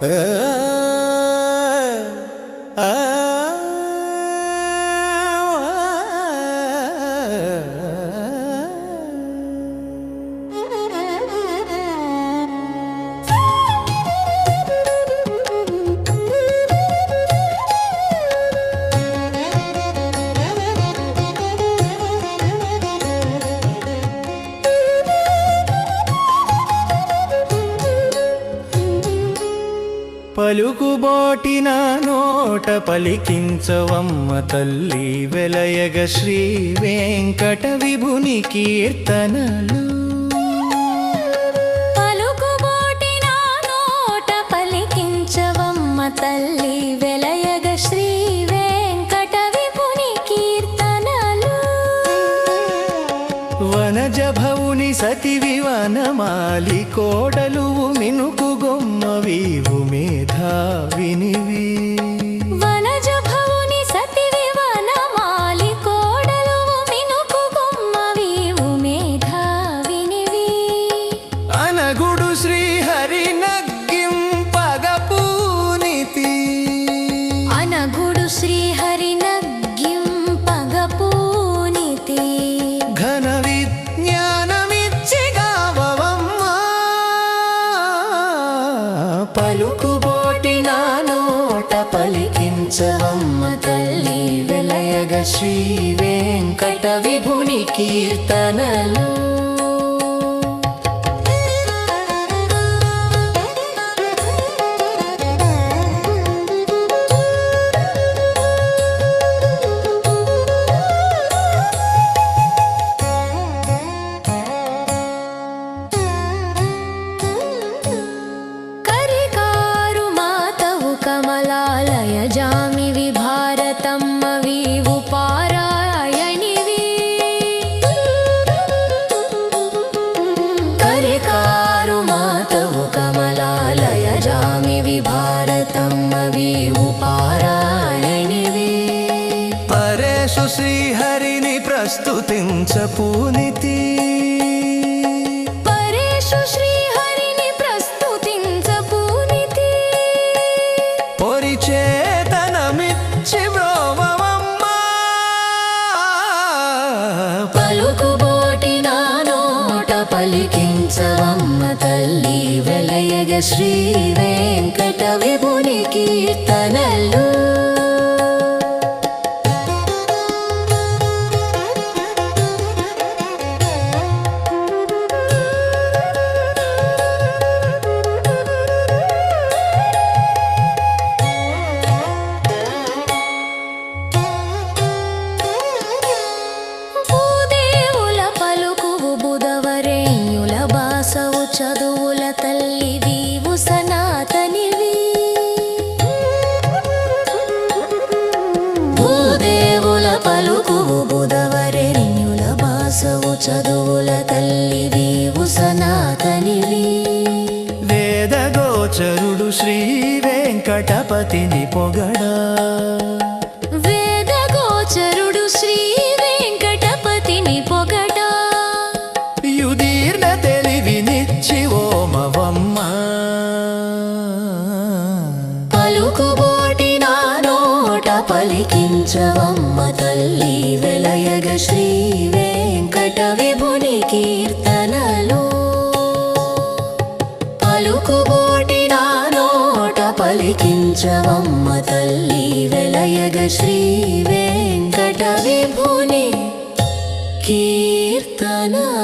Ah పలుకుబోటిన నోట పలికించవమ్మ తల్లి వెలయగ శ్రీ వెంకట విభుని కీర్తనలు. పలుకుబోటి నా నోట పలికించవమ్మ తల్లి వెలయగ శ్రీ వెంకట విపుని కీర్తనలు. వనజ భవుని సతి వివనమాలి కోడలు మినుకు గొమ్మ వీవు మేధావినివి. పలికించవమ్మ తల్లి వెలయగ శ్రీ వెంకట విభుని కీర్తనలు. తమ్మవి ఉపారాయణివి పరేషు శ్రీహరిని ప్రస్తుతించ పూనితి। పలికించవమ్మ తల్లి వెలయగ శ్రీ వెంకట విభుని కీర్తనలు. పలుకువు బుధవరేణ్యుల బాసవు చదువుల తల్లి వీవు సనాతనివి. వేదగోచరుడు శ్రీ వెంకటపతిని పొగడా. పలికించవమ్మ తల్లి వెలయగ శ్రీ వెంకట విభుని కీర్తనలు. పలుకుబోటి నా నోట పలికించవమ్మ తల్లి వెలయగ శ్రీ వెంకట విభుని కీర్తనలు.